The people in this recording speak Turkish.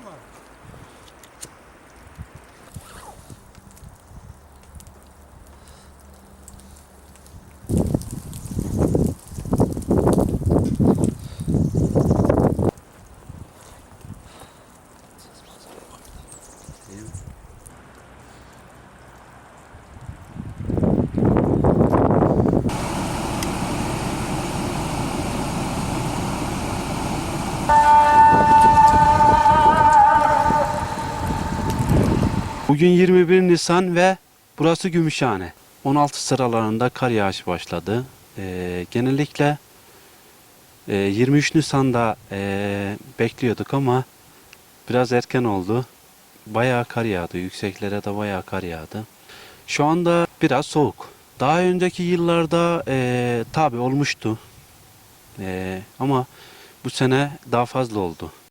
mano. Viu? Bugün 21 Nisan ve burası Gümüşhane. 16 sıralarında kar yağışı başladı. Ee, genellikle e, 23 Nisan'da e, bekliyorduk ama biraz erken oldu. Bayağı kar yağdı. Yükseklere de bayağı kar yağdı. Şu anda biraz soğuk. Daha önceki yıllarda e, tabi olmuştu. E, ama bu sene daha fazla oldu.